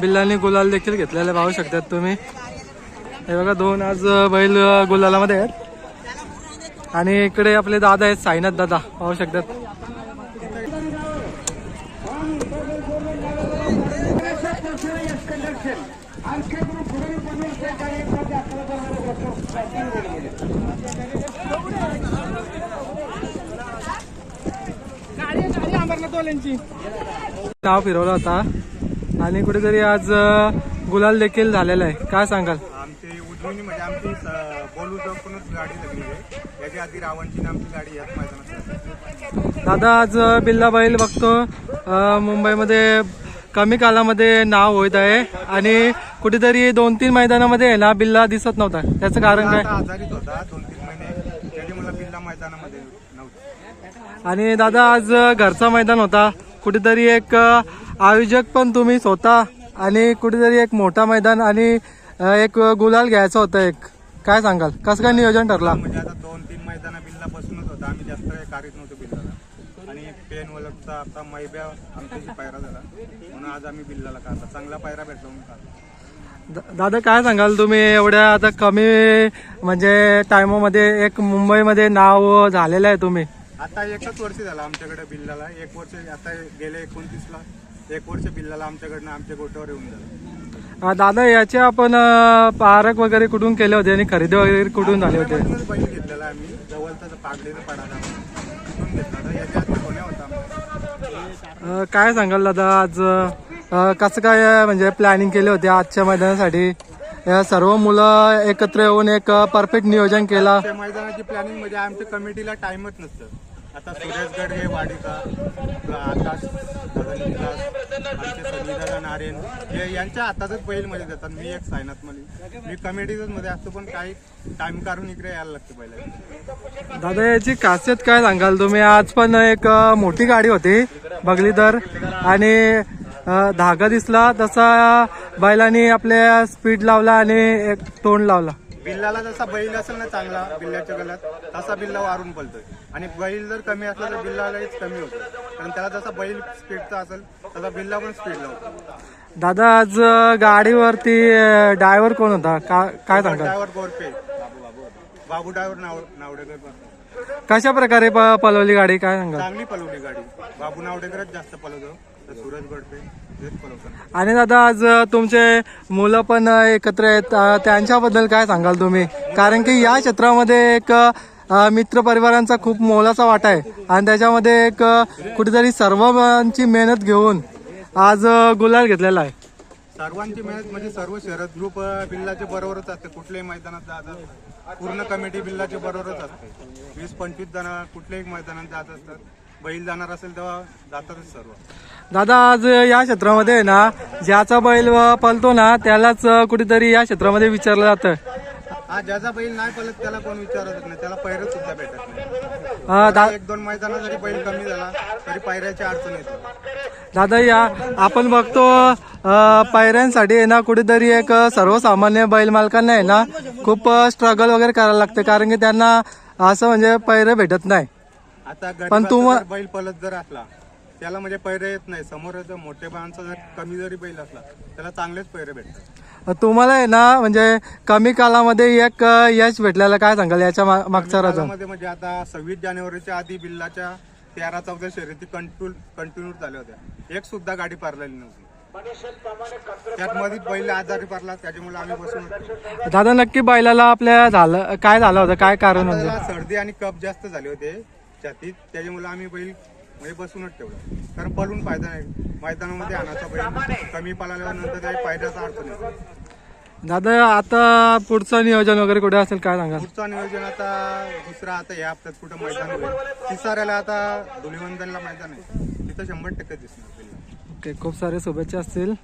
बिल्लाने गुलाल देखील घेतलेले पाहू शकतात तुम्ही. हे बघा दोन आज बैल गुलालामध्ये आहेत. आणि इकडे आपले दादा आहेत साईनाथ दादा पाहू शकतात. नाव फिरवलं होता आणि कुठेतरी आज गुलाल देखील झालेला आहे. काय सांगाल? आमची उजवीनी म्हणजे आमची स- बोलू जपूनच गाडी लागली आहे. याच्या आधी रावणची आमची गाडी याच मैदानात दादा आज बिल्ला बैल बघतो. मुंबईमध्ये कमी कालामध्ये नाव होत आहे. आणि कुठेतरी दोन तीन मैदानामध्ये ना बिल्ला दिसत नव्हता. त्याचं कारण काय? आता आजारीच होता दोन तीन महिने. त्याची मला बिल्ला मैदानामध्ये नव्हतं. आणि दादा आज घरचा मैदान होता. कुठेतरी एक आयोजक पण तुम्ही स्वतः आणि कुठेतरी एक मोठा मैदान आणि एक गुलाल घ्यायचं होतं एक. काय सांगाल? कसं काय नियोजन ठरला? म्हणजे आता दोन तीन मैदाना बिल्ला बसूनच होता. आम्ही जास्त काही काढत नव्हतो बिल्लाला. आणि पेन वलटचा आता मैब्या आमच्याशी पायरा झाला. म्हणून आज आम्ही बिल्लाला काढला. चांगला पायरा भेटला म्हणून काढला. दा- दादा काय सांगाल तुम्ही? एवढ्या आता कमी म्हणजे टायमामध्ये एक मुंबईमध्ये नाव झालेलं आहे तुम्ही. आता एकच वर्ष झालं आमच्याकडे बिल्लाला. एक वर्ष आता गेले एकोणतीसला एक वर्ष बिल्लाला आमच्याकडनं आमच्या गोट्यावर येऊन झालं. अं, दादा याचे आपण अं, पारख वगैरे कुठून केले होते आणि खरेदी वगैरे कुठून झाले होते? बैल घेतलेला आम्ही. जवळचा पागडीचा तिथून घेतला होता. याच्या आधी कोण्या होता आमचा अं, काय सांगाल दादा आज? अं, कसं काय अं, म्हणजे प्लॅनिंग केले होते आजच्या मैदानासाठी? या सर्व मुलं एकत्र येऊन एक परफेक्ट नियोजन केला. त्या मैदानाची प्लॅनिंग म्हणजे आमच्या कमिटीला टाइमच नसतं. आता सुरेश गडगे वाडीचा आपला आकाश आमचे नारेन हे यांच्या हातातच बैलमध्ये जातात मी एक सायनात मध्ये मी कमिटीतच मध्ये असतो पण काही टाइम काढून इकडे यायला लागतं बैला दादा याची खासियत काय सांगाल तुम्ही? आज पण एक मोठी गाडी होती बघलीधर आणि अं, धागा दिसला तसा बैलांनी आपल्या स्पीड लावला आणि एक तोंड लावला. बिल्लाला जसा बैल असेल ना चांगला बिल्ल्याच्या गलात तसा बिल्ला वारून पलतोय आणि बैल जर कमी असला तर बिल्लालाच कमी होतो. कारण त्याला जसा बैल स्पीडचा असेल तसा बिल्ला पण स्पीड लावतो दादा आज गाडीवरती ड्रायव्हर कोण होता? का काय सांगाल ड्रायव्हर गोरपे बाबू ड्रायव्हर नाव नावडेकर कशा प्रकारे प- पळवली गाडी? काय सांगाल चांगली पलवली गाडी. बाबू नावडेकरच जास्त पलवतो. तर सूरज गोडपे तेच आणि दादा आज तुमचे मुलं पण एकत्र आहेत. अं, त्यांच्याबद्दल काय सांगाल तुम्ही? कारण की या क्षेत्रामध्ये एक अं, मित्र परिवारांचा खूप मोलाचा वाटा आहे. आणि त्याच्यामध्ये एक कुठेतरी सर्वांची मेहनत घेऊन आज गुलाल घेतलेला आहे. सर्वांची मेहनत म्हणजे सर्व शरद ग्रुप बिल्लाच्या बरोबरच असते. कुठल्याही मैदानात जातात पूर्ण कमिटी बिल्लाच्या बरोबरच असते. वीस पंचवीस जण कुठल्याही मैदानात जात असतात. बैल जाणार असेल तेव्हा जातातच सर्व. दादा आज या क्षेत्रामध्ये ना ज्याचा बैल पळतो ना त्यालाच कुठेतरी या क्षेत्रामध्ये विचारलं जातं. हा ज्याचा बैल नाही पलत त्याला कोण विचारत नाही. त्याला पैरच सुद्धा भेटत नाही. अं, दा एक दोन मैदानात जरी बैल कमी झाला तरी पैऱ्याची अडचण येते दादा या आपण बघतो अ, पायऱ्यांसाठी आहे ना कुठेतरी एक अ, सर्वसामान्य बैल मालकांना आहे ना खूप स्ट्रगल वगैरे करायला लागतं कारण की त्यांना असं म्हणजे पैरे भेटत नाही. आता पण गरीबाचा तुम्हा- जर बैल पलत जर असला त्याला म्हणजे पैरे येत नाही. समोर जर मोठे माणसं जर कमी जरी बैल असला त्याला चांगलेच पैरे भेटतात. तुम्हाला आहे ना म्हणजे कमी कालामध्ये एक यश भेटलेलं काय सांगाल याच्या मा- मागच्या राजा कालामध्ये म्हणजे आता सव्वीस जानेवारीच्या आधी बिल्लाच्या तेरा चौदा शर्यती कंटिन्यू कंटिन्यू झाल्या होत्या. एक सुद्धा गाडी पारलेली नव्हती. त्यात मध्ये बैल आजारी पारला त्याच्यामुळे आम्ही बसून होतो. दादा नक्की बैलाला आपल्या झालं काय झालं होतं? काय कारण त्याला सर्दी आणि कप जास्त झाले होते छातीत. त्याच्यामुळे आम्ही बैल म्हणजे बसूनच ठेवलं कारण पळून फायदा नाही. मैदानामध्ये आणायचा बैल कमी पळाल्यानंतर काही फायद्याचा अर्थ नाही. दादा आता पुढचं नियोजन वगैरे कुठे असेल काय सांगाल? पुढचं नियोजन आता दुसरा आता या हप्त्यात कुठं मैदान होईल. तिसाऱ्याला आता धुलिवंदनला मैदान आहे. तिथं शंभर टक्के दिसणार. ओके खूप सारे शुभेच्छा असतील.